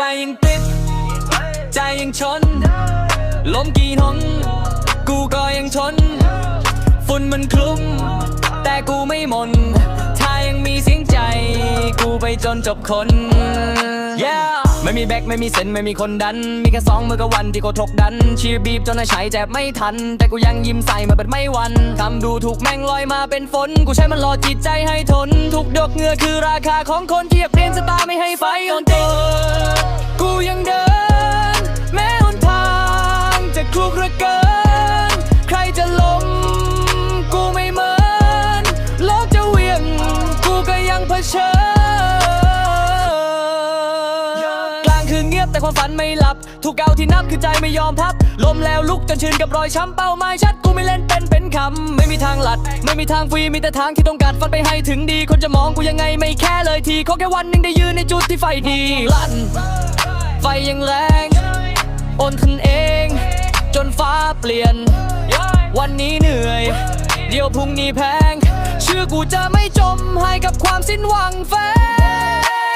ไฟยังติด ใจยังชน ล้มกี่หนกูก็ยังทนฝุ่นมันคลุมแต่กูไม่หมนถ้ายังมีเสียงใจ กูไปจนจบคน yeah ไม่มีแบ็คไม่มีเซนไม่มีคนดัน มีแค่สองมือกับวันที่กูถกดัน ชีบีบจนไอ้ใช้แจบไม่ทัน แต่กูยังยิ้มใส่มาเป็นไม่หวันทำดูถูกแม่งลอยมาเป็นฝน กูใช้มันรอจิตใจให้ทน ทุกดอกเหงื่อคือราคาของคนที่อยากเปลี่ยนสตาไม่ให้ไฟอ่อนติด กูก็ยังเผชิญกลางคืนเงียบแต่ความฝันไม่หลับทุกเกาที่นับคือใจไม่ยอมพับ ลมแล้วลุกจนชื่นกับรอยช้ำเป้าหมายชัดกูไม่เล่นเป็นเป็นคำไม่มีทางหลัด ไม่มีทางฟรีมีแต่ทางที่ต้องการฟันไปให้ถึงดี คนจะมองกูยังไงไม่แค่เลยทีขอแค่วันหนึ่งได้ยืนในจุดที่ไฟดีลั่นไฟยังแรงโอนทนเอง จนฟ้าเปลี่ยน วันนี้เหนื่อย เดี๋ยวพรุ่งนี้แพง เชื่อกูจะไม่จมให้กับความสิ้นหวังแฟ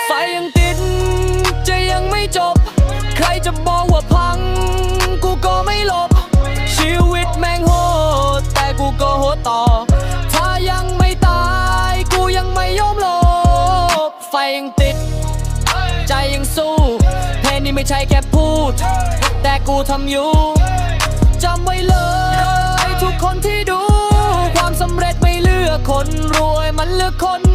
ไฟยังติดจะยังไม่จบ ใครจะบอกว่าพัง กูก็ไม่หลบ ชีวิตแม่งโหด แต่กูก็โหดต่อ ถ้ายังไม่ตาย กูยังไม่ยอมหลบ ไฟยังติด ใจยังสู้ เพลงนี้ไม่ใช่แค่พูด แต่กูทำอยู่จำไว้เลย ทุกคนที่ดู รวยมันเลือกคน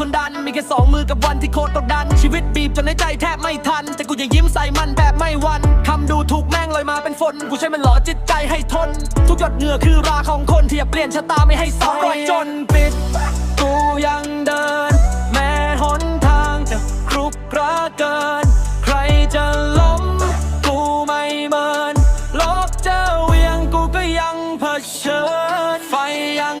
คนดัน มีแค่สองมือกับวันที่โคตรตกดัน ชีวิตบีบจนในใจแทบไม่ทัน แต่กูยังยิ้มใส่มันแบบไม่วันคำดูถูกแม่งลอยมาเป็นฝนกูใช้มันหล่อจิตใจให้ทน ทุกหยดเหงื่อคือราของคนที่อยากเปลี่ยนชะตาไม่ให้สศร้รอยจนปิดกูยังเดิน แม่หนทางจะครุกระเกิน ใครจะล้มกูไม่เมินโลกจะเวียงกูก็ยังเผชิญ